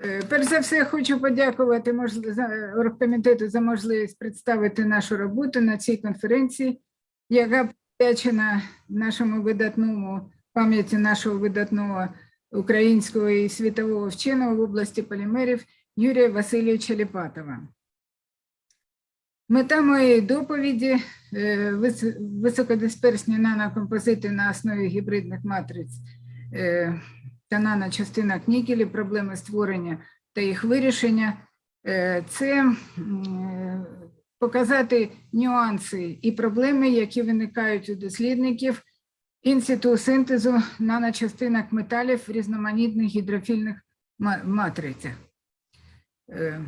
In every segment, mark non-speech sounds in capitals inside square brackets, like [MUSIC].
Е, Перш за все, хочу подякувати оргкомітету за можливість представити нашу роботу на цій конференції, яка присвячена нашому видатному пам'яті нашого видатного українського і світового вченого в області полімерів Юрія Васильовича Ліпатова. Мета моєї доповіді е, високодисперсні нанокомпозити на основі гібридних матриць та наночастинок нікелі, проблеми створення та їх вирішення. Е, Це е, показати нюанси і проблеми, які виникають у дослідників інституту синтезу наночастинок металів в різноманітних гідрофільних матрицях. Е,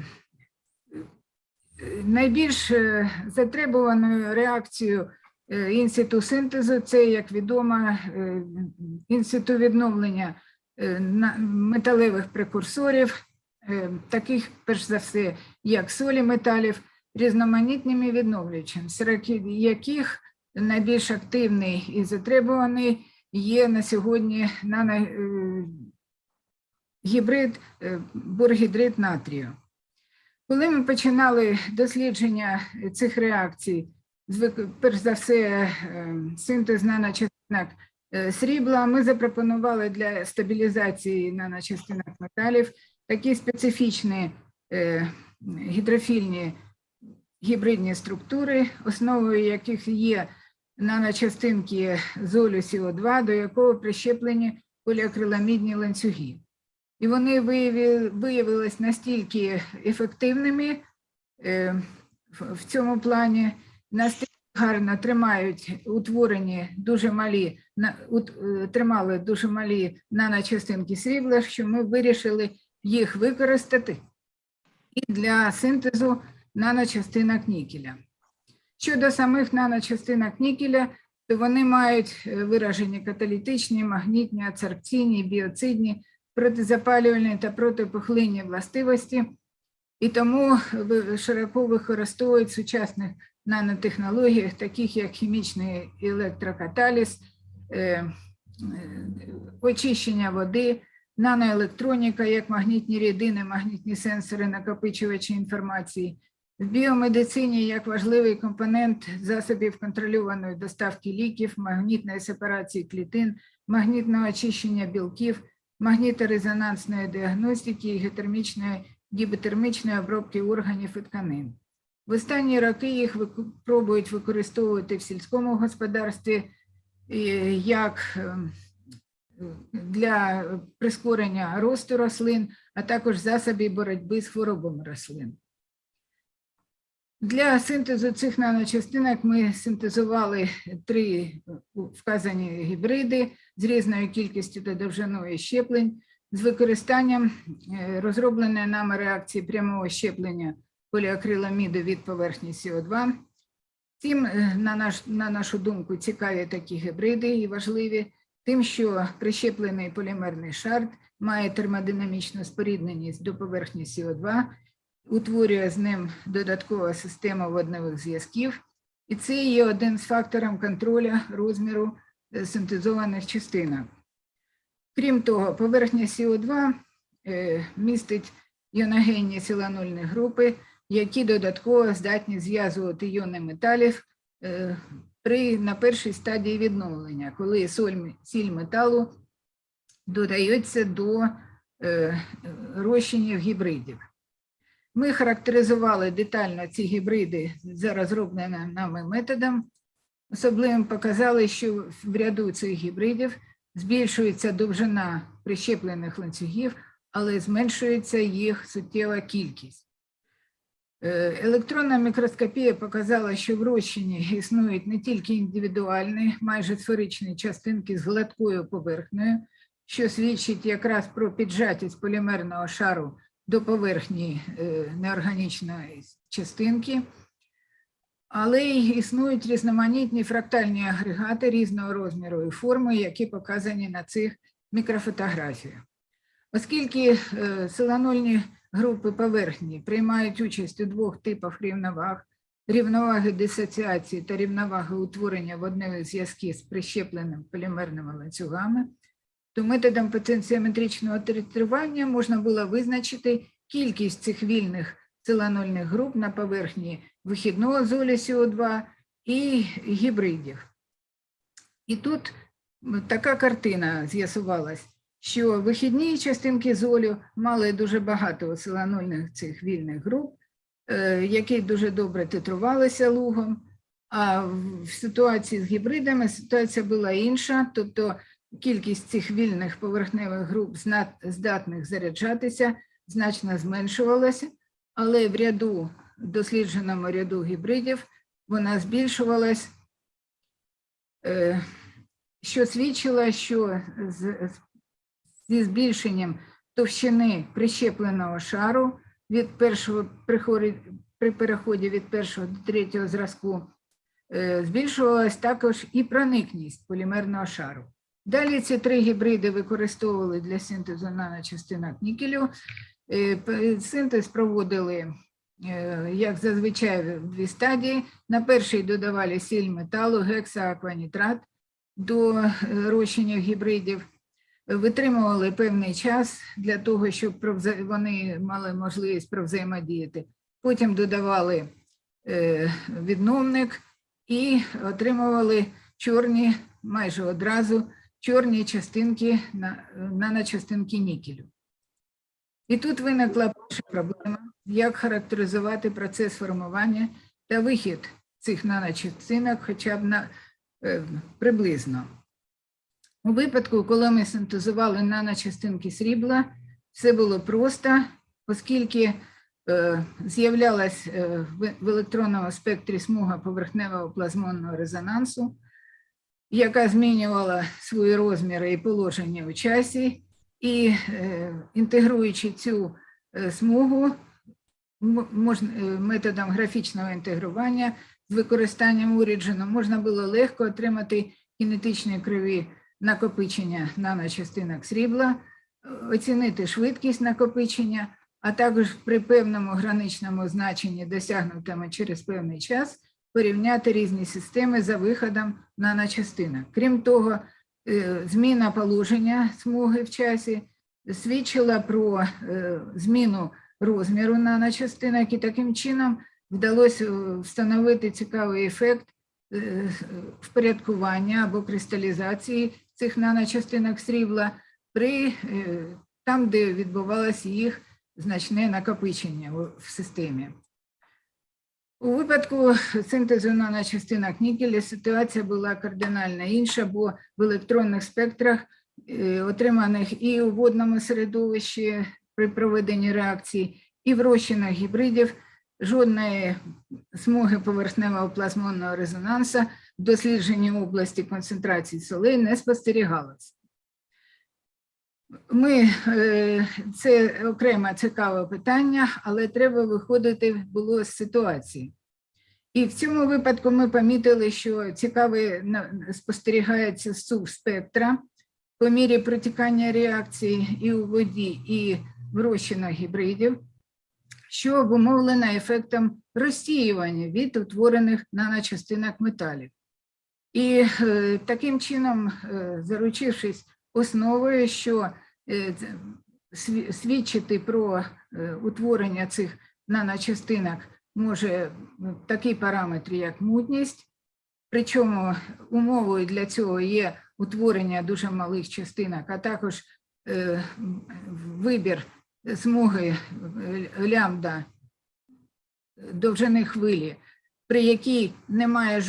Найбільш затребуваною реакцією інституту синтезу це, як відомо, інститут відновлення металевих прекурсорів, е, таких, перш за все, як солі металів, різноманітними відновлюючими, серед яких найбільш активний і затребуваний є на сьогодні е, гібрид е, бургідрид натрію. Коли ми починали дослідження цих реакцій, перш за все, е, синтез наночастинок е, срібла, ми запропонували для стабілізації наночастинок металів такі специфічні е, гідрофільні гібридні структури, основою яких є наночастинки золю СО2, до якого прищеплені поліакриламідні ланцюги. І вони виявились настільки ефективними е, в цьому плані, настільки гарно тримають утворені дуже малі, е, тримали дуже малі наночастинки срібла, що ми вирішили їх використати і для синтезу наночастинок нікеля. Щодо самих наночастинок нікеля, то вони мають е, виражені каталітичні, магнітні, ацерпційні, біоцидні, протизапалювальні та протипухлинні властивості, і тому широко використовують сучасних нанотехнологіях, таких як хімічний електрокаталіз, е, е, очищення води, наноелектроніка, як магнітні рідини, магнітні сенсори, накопичувачі інформації, в біомедицині як важливий компонент засобів контрольованої доставки ліків, магнітної сепарації клітин, магнітного очищення білків, магніторезонансної діагностики і геотермічної гіпотермічної обробки органів і тканин. В останні роки їх пробують використовувати в сільському господарстві як ем, для прискорення росту рослин, а також засобів боротьби з хворобами рослин. Для синтезу цих наночастинок ми синтезували три вказані гібриди з різною кількістю та довжиною щеплень з використанням е, розробленої нами реакції прямого щеплення поліакриламіду від поверхні СО2. Тим, е, на, наш, на нашу думку, цікаві такі гібриди і важливі, тим, що прищеплений полімерний шар має термодинамічну спорідненість до поверхні СО2, утворює з ним додаткова система водневих зв'язків, і це є один з факторів контролю розміру е, синтезованих частинок. Крім того, поверхня СО2 е, містить іоногенні силанольні групи, які додатково здатні зв'язувати іони металів е, при, на першій стадії відновлення, коли соль, сіль металу додається до е, розчинів гібридів. Ми характеризували детально ці гібриди за розробленим нами методом. Особливим показали, що в ряду цих гібридів збільшується довжина прищеплених ланцюгів, але зменшується їх суттєва кількість. Електронна мікроскопія показала, що в розчині існують не тільки індивідуальні, майже сферичні частинки з гладкою поверхнею, що свідчить якраз про піджатість полімерного шару до поверхні е, неорганічної частинки, але й існують різноманітні фрактальні агрегати різного розміру і форми, які показані на цих мікрофотографіях. Оскільки е, силанольні групи поверхні приймають участь у двох типах рівноваг, рівноваги дисоціації та рівноваги утворення водневих зв'язків з прищепленими полімерними ланцюгами, то методом потенціометричного титрування можна було визначити кількість цих вільних силанольних груп на поверхні вихідного золі СО2 і гібридів. І тут така картина з'ясувалась, що вихідні частинки золю мали дуже багато силанольних цих вільних груп, е, які дуже добре титрувалися лугом. А в ситуації з гібридами ситуація була інша, тобто кількість цих вільних поверхневих груп, здатних заряджатися, значно зменшувалася, але в ряду, дослідженому ряду гібридів, вона збільшувалась, е, що свідчило, що з- зі збільшенням товщини прищепленого шару від першого при переході від першого до третього зразку е, збільшувалась також і проникність полімерного шару. Далі ці три гібриди використовували для синтезу наночастинок нікелю. Е, Синтез проводили, е, як зазвичай, в дві стадії. На першій додавали сіль металу, гексаакванітрат до розчинів гібридів. Витримували певний час для того, щоб вони мали можливість провзаємодіяти. Потім додавали е, відновник і отримували чорні майже одразу чорні частинки наночастинки нікелю. І тут виникла перша проблема, як характеризувати процес формування та вихід цих наночастинок хоча б на, е, приблизно. У випадку, коли ми синтезували наночастинки срібла, все було просто, оскільки е, з'являлась е, в електронному спектрі смуга поверхневого плазмонного резонансу, яка змінювала свої розміри і положення у часі, і е, інтегруючи цю е, смугу можна, е, методом графічного інтегрування з використанням уріджену, можна було легко отримати кінетичні криві накопичення наночастинок срібла, оцінити швидкість накопичення, а також при певному граничному значенні, досягнутому через певний час, порівняти різні системи за виходом наночастинок. Крім того, е, зміна положення смуги в часі свідчила про е, зміну розміру наночастинок, і таким чином вдалося е, встановити цікавий ефект впорядкування або кристалізації цих наночастинок срібла при е, там, де відбувалося їх значне накопичення в системі. У випадку синтезу наночастинок нікеля ситуація була кардинально інша, бо в електронних спектрах, е, отриманих і у водному середовищі при проведенні реакції, і в розчинах гібридів, жодної смуги поверхневого плазмонного резонансу дослідженні області концентрації солей не спостерігалось. Ми, е, це окреме цікаве питання, але треба виходити було з ситуації. І в цьому випадку ми помітили, що цікавий спостерігається сув спектра по мірі протікання реакції і у воді, і в розчинах гібридів, що обумовлено ефектом розсіювання від утворених наночастинок металів. І е, таким чином, е, заручившись основою, що е, свідчити про утворення цих наночастинок може ну, такий параметр, як мутність, причому умовою для цього є утворення дуже малих частинок, а також вибір смуги лямбда довжини хвилі, при якій немає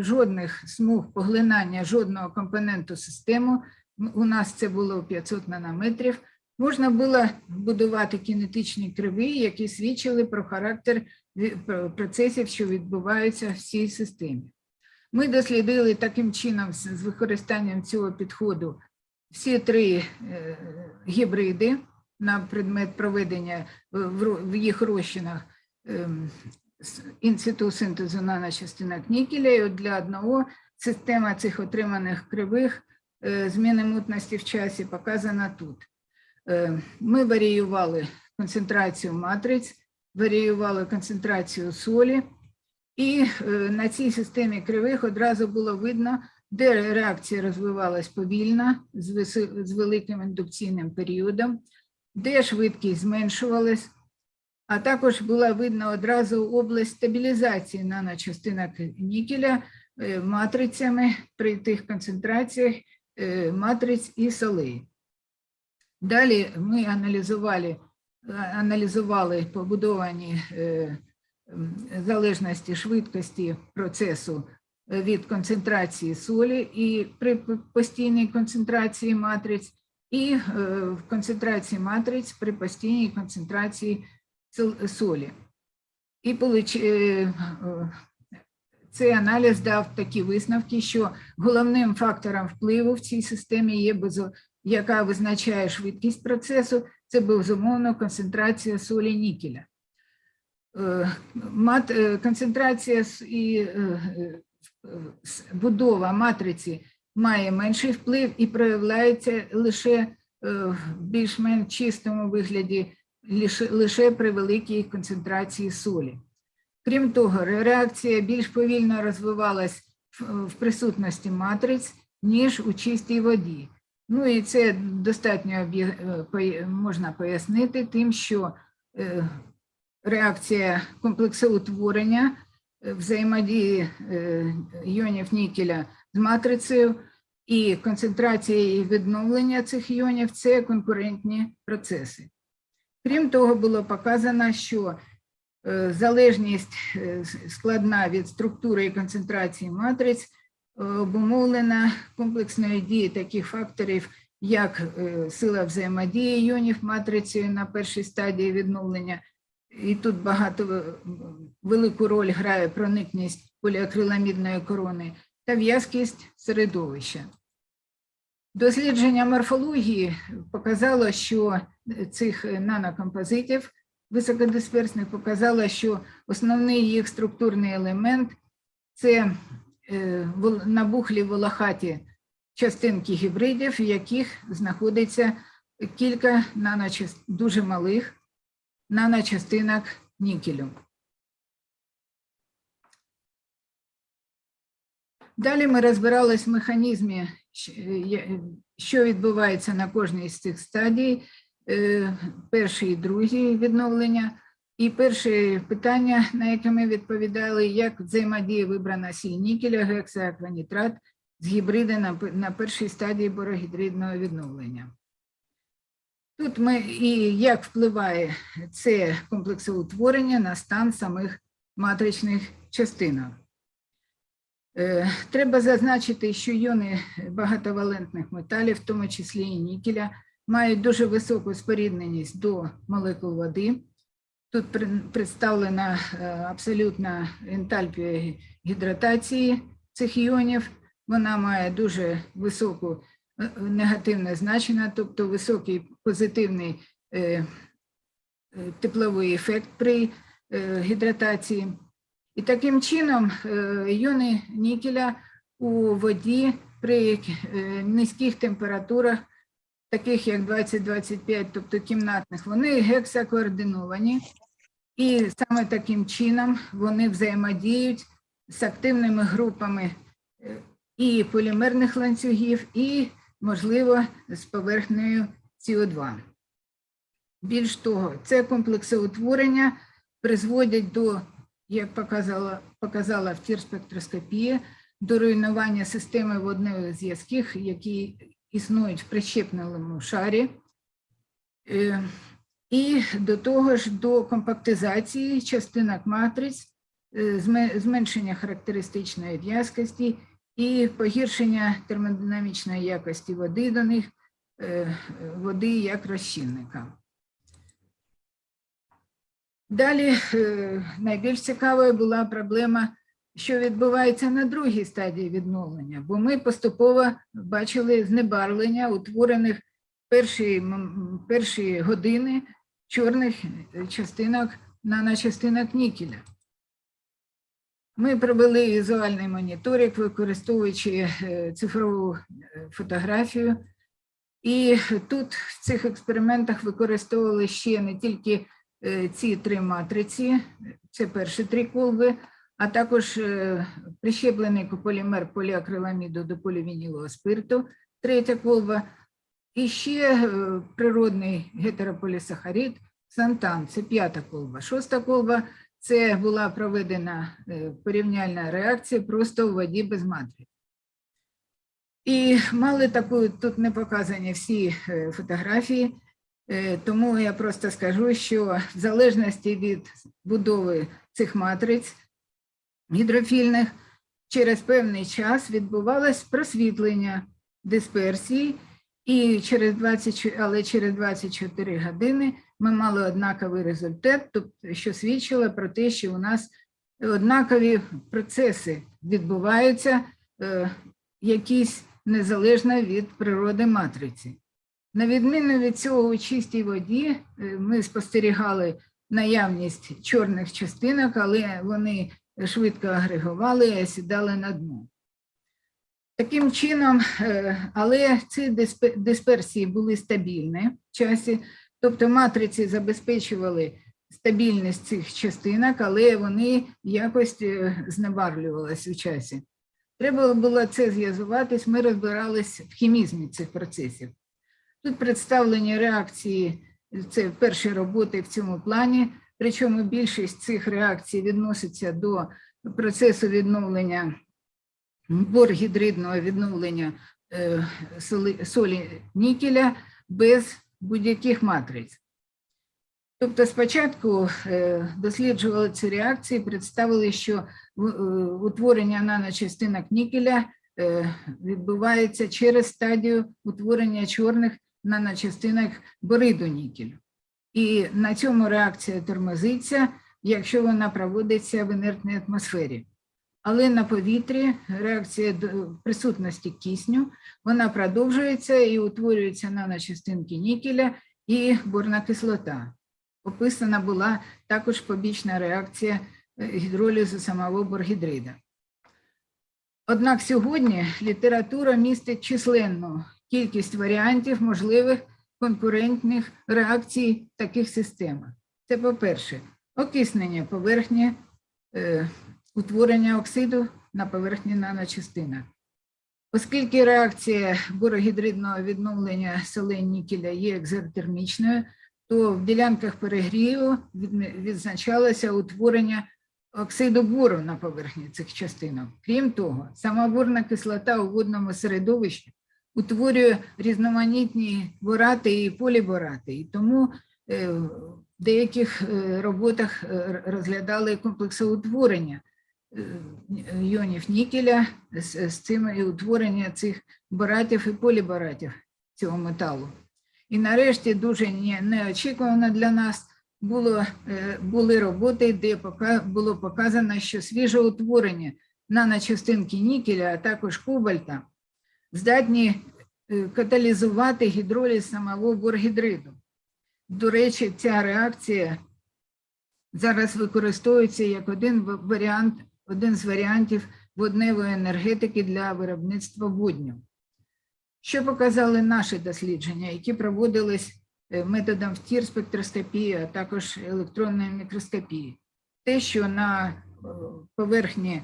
жодних смуг поглинання жодного компоненту системи, у нас це було 500 нанометрів, можна було будувати кінетичні криви, які свідчили про характер процесів, що відбуваються в цій системі. Ми дослідили таким чином з використанням цього підходу всі три е, гібриди на предмет проведення в- їх розчинах ем, інститут синтезу наночастинок нікеля. І от для одного система цих отриманих кривих е, зміни мутності в часі показана тут. Е, Ми варіювали концентрацію матриць, варіювали концентрацію солі, і е, на цій системі кривих одразу було видно де реакція розвивалась повільно з великим індукційним періодом, де швидкість зменшувалась, а також була видна одразу область стабілізації наночастинок нікеля е, матрицями при тих концентраціях е, матриць і солей. Далі ми аналізували, аналізували побудовані е, залежності швидкості процесу від концентрації солі і при постійній концентрації матриць, і в концентрації матриць при постійній концентрації солі. І е, цей аналіз дав такі висновки, що головним фактором впливу в цій системі є безо- яка визначає швидкість процесу, це безумовно концентрація солі нікеля. Е, мат- е, Концентрація і будова матриці має менший вплив і проявляється лише в більш-менш чистому вигляді лише, при великій концентрації солі. Крім того, реакція більш повільно розвивалась в, присутності матриць, ніж у чистій воді. Ну і це достатньо можна пояснити тим, що е, реакція комплексоутворення е, взаємодії е, іонів нікеля з матрицею і концентрація і відновлення цих іонів це конкурентні процеси. Крім того, було показано, що е, залежність е, складна від структури і концентрації матриць е, обумовлена комплексною дією таких факторів, як сила взаємодії іонів матрицею на першій стадії відновлення. І тут багато велику роль грає проникність поліакриламідної корони та в'язкість середовища. Дослідження морфології показало, що цих нанокомпозитів високодисперсних показало, що основний їх структурний елемент це е, набухлі волохаті частинки гібридів, в яких знаходиться кілька наночаст... дуже малих наночастинок нікелю. Далі ми розбирались в механізмі, що відбувається на кожній з цих стадій, е, перший і другий відновлення. І перше питання, на яке ми відповідали, як взаємодіє вибрана сіль нікеля, гексаакванітрат з гібриди на першій стадії борогідридного відновлення. Тут ми і як впливає це комплексоутворення на стан самих матричних частинок. Е, Треба зазначити, що іони багатовалентних металів, в тому числі і нікеля, мають дуже високу спорідненість до молекул води. Тут представлена е, абсолютна ентальпія гідратації цих іонів. Вона має дуже високу е, негативне значення, тобто високий позитивний тепловий ефект при гідратації. І таким чином е, іони нікеля у воді при е, низьких температурах, таких як 20-25, тобто кімнатних, вони гексакоординовані, і саме таким чином вони взаємодіють з активними групами е, і полімерних ланцюгів, і, можливо, з поверхнею СО2. Більш того, це комплексоутворення призводять до, як показала, показала втірспектроскопія, до руйнування системи водних зв'язків, які існують в прищепненому шарі, Е, і до того ж до компактизації частинок матриць, е, зменшення характеристичної в'язкості і погіршення термодинамічної якості води до них, е, води як розчинника. Далі е, найбільш цікавою була проблема, що відбувається на другій стадії відновлення, бо ми поступово бачили знебарвлення утворених перші, перші години чорних е, частинок наночастинок нікеля. Ми провели візуальний моніторинг, використовуючи е, цифрову фотографію. І тут в цих експериментах використовували ще не тільки ці три матриці, це перші три колби, а також е, прищеплений кополімер поліакриламіду до полівінілового спирту, третя колба, і ще е, природний гетерополісахарид Сантан, це п'ята колба. Шоста колба це була проведена е, порівняльна реакція просто у воді без матриць. І мали таку, тут не показані всі е, фотографії, е, тому я просто скажу, що в залежності від будови цих матриць гідрофільних, через певний час відбувалось просвітлення дисперсії, і через 20, але через 24 години ми мали однаковий результат, тобто, що свідчило про те, що у нас однакові процеси відбуваються, е, якісь незалежно від природи матриці. На відміну від цього у чистій воді е, ми спостерігали наявність чорних частинок, але вони швидко агрегували і осідали на дно. Таким чином, е, але ці дисперсії були стабільні в часі, тобто матриці забезпечували стабільність цих частинок, але вони якось е, знебарлювалися в часі. Треба було це з'язуватись, ми розбирались в хімізмі цих процесів. Тут представлені реакції, це перші роботи в цьому плані, причому більшість цих реакцій відноситься до процесу відновлення боргідридного відновлення е, солі нікеля без будь-яких матриць. Тобто спочатку е, досліджували ці реакції, представили, що е, утворення наночастинок нікеля відбувається через стадію утворення чорних наночастинок бориду нікелю. І на цьому реакція тормозиться, якщо вона проводиться в інертній атмосфері. Але на повітрі реакція присутності кисню вона продовжується і утворюються наночастинки нікеля і борна кислота. Описана була також побічна реакція е, гідролізу самого боргідрида. Однак сьогодні література містить численну кількість варіантів можливих конкурентних реакцій в таких системах. Це, по-перше, окиснення поверхні, е, утворення оксиду на поверхні наночастинок. Оскільки реакція борогідридного відновлення солей нікеля є екзотермічною, то в ділянках перегріву відзначалося утворення оксиду бору на поверхні цих частинок. Крім того, сама борна кислота у водному середовищі утворює різноманітні борати і поліборати, і тому е, в деяких е, роботах е, розглядали комплексоутворення іонів нікеля з, з цим і утворення цих боратів і поліборатів цього металу. І нарешті дуже неочікувано для нас було, були роботи, де було показано, що свіже утворення наночастинки нікеля, а також кобальта здатні е, каталізувати гідроліз самого боргідриду. До речі, ця реакція зараз використовується як один варіант, один з варіантів водневої енергетики для виробництва водню. Що показали наші дослідження, які проводились е, методом втір спектроскопії, а також електронної мікроскопії? Те, що на е, поверхні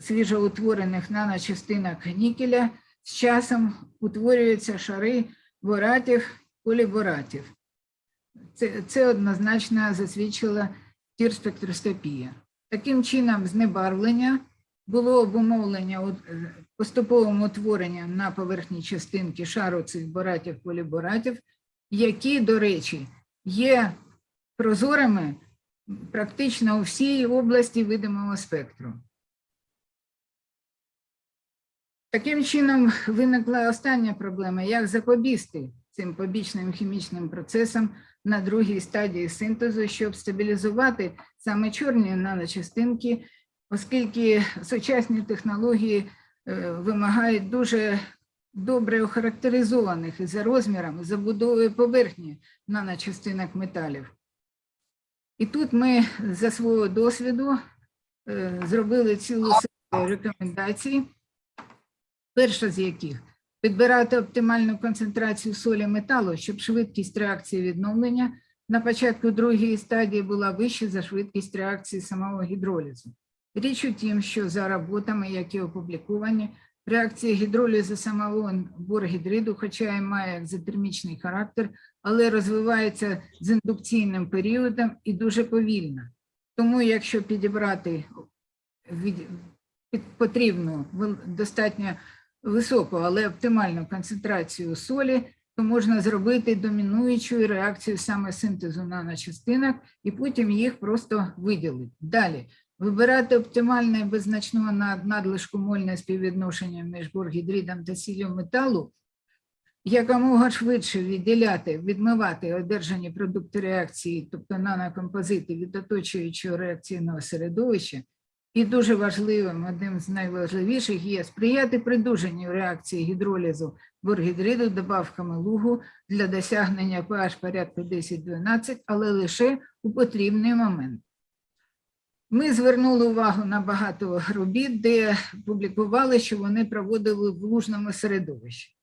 свіжоутворених наночастинок нікеля з часом утворюються шари боратів, поліборатів. Це, це однозначно засвідчила тірспектроскопія. Таким чином, знебарвлення було обумовлення е, поступовим утворенням на поверхні частинки шару цих боратів поліборатів, які, до речі, є прозорими практично у всій області видимого спектру. Таким чином виникла остання проблема, як запобігти цим побічним хімічним процесам на другій стадії синтезу, щоб стабілізувати саме чорні наночастинки, оскільки сучасні технології е, вимагають дуже добре охарактеризованих і за розмірами, за будовою поверхні наночастинок металів. І тут ми за свого досвіду е, зробили цілу серію рекомендацій, перша з яких підбирати оптимальну концентрацію солі металу, щоб швидкість реакції відновлення на початку другої стадії була вища за швидкість реакції самого гідролізу. Річ у тім, що за роботами, які опубліковані, реакція гідролізу самого боргідриду, хоча і має екзотермічний характер, але розвивається з індукційним періодом і дуже повільно. Тому, якщо підібрати від- під- потрібну достатньо високу, але оптимальну концентрацію солі, то можна зробити домінуючу реакцію саме синтезу наночастинок і потім їх просто виділити. Далі вибирати оптимальне без значного над- надлишку мольне співвідношення між боргідридом та сіллю металу, якомога швидше відділяти, відмивати одержані продукти реакції, тобто нанокомпозити від оточуючого реакційного середовища. І дуже важливим, одним з найважливіших є сприяти придуженню реакції гідролізу боргідриду добавками лугу для досягнення pH порядку 10-12, але лише у потрібний момент. Ми звернули увагу на багато робіт, де публікували, що вони проводили в лужному середовищі.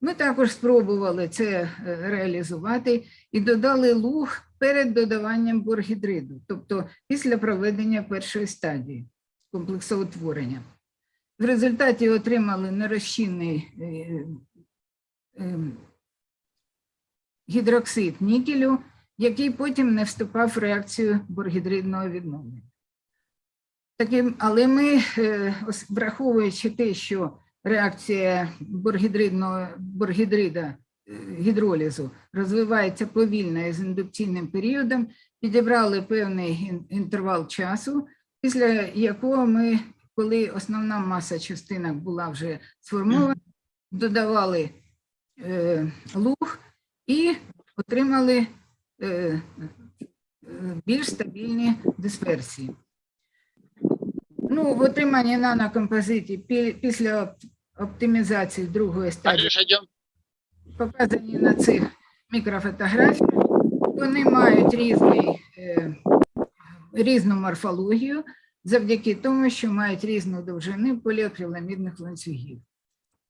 Ми також спробували це е, реалізувати і додали луг перед додаванням боргідриду, тобто після проведення першої стадії комплексоутворення. В результаті отримали нерозчинний е, е, гідроксид нікелю, який потім не вступав в реакцію боргідридного відновлення. Таким, але ми, е, враховуючи те, що реакція боргідридного боргідрида гідролізу розвивається повільно і з індукційним періодом, підібрали певний інтервал часу, після якого ми, коли основна маса частинок була вже сформована, додавали е, луг і отримали е, більш стабільні дисперсії. Ну, в отриманні нанокомпозитів після оптимізації другої стадії показані на цих мікрофотографіях. Вони мають різний, е, різну морфологію завдяки тому, що мають різну довжину поліакриламідних ланцюгів.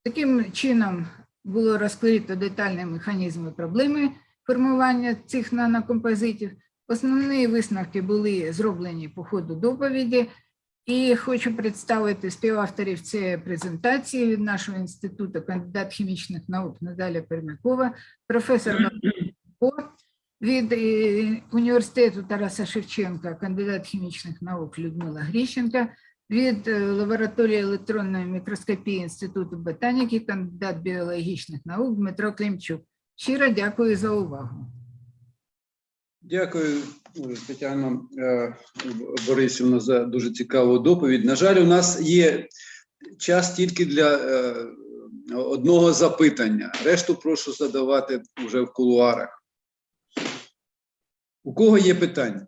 Таким чином було розкрито детальні механізми проблеми формування цих нанокомпозитів. Основні висновки були зроблені по ходу доповіді. І хочу представити співавторів цієї презентації від нашого інституту, кандидат хімічних наук Наталя Пермякова, професор [CLEARS THROAT] Бабко, від е, університету Тараса Шевченка, кандидат хімічних наук Людмила Гріщенка, від е, лабораторії електронної мікроскопії Інституту ботаніки, кандидат біологічних наук Дмитро Климчук. Щиро дякую за увагу. Дякую, Тетяна е, Борисівна, за дуже цікаву доповідь. На жаль, у нас є час тільки для одного запитання. Решту прошу задавати вже в кулуарах. У кого є питання?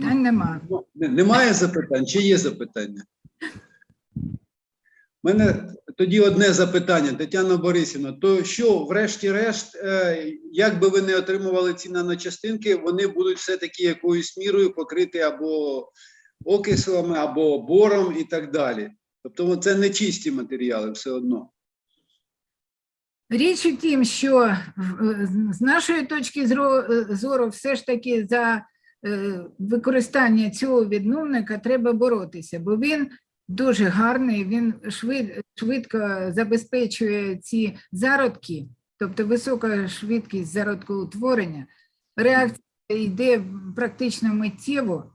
Та нема. Немає запитань чи є запитання? У мене тоді одне запитання, Тетяна Борисівна. То що, врешті-решт, е, як би ви не отримували ці наночастинки, вони будуть все-таки якоюсь мірою покриті або окислами, або бором і так далі. Тобто це не чисті матеріали все одно. Річ у тім, що з нашої точки е, зору, все ж таки за е, використання цього відновника треба боротися, бо він дуже гарний, він швидко забезпечує ці зародки, тобто висока швидкість зародкоутворення. Реакція йде практично миттєво,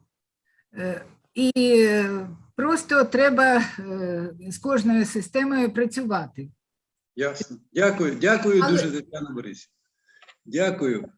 е, і е, просто треба е, з кожною системою працювати. Ясно. Дякую, дякую Але- дуже, Тетяна Борисівна. Дякую.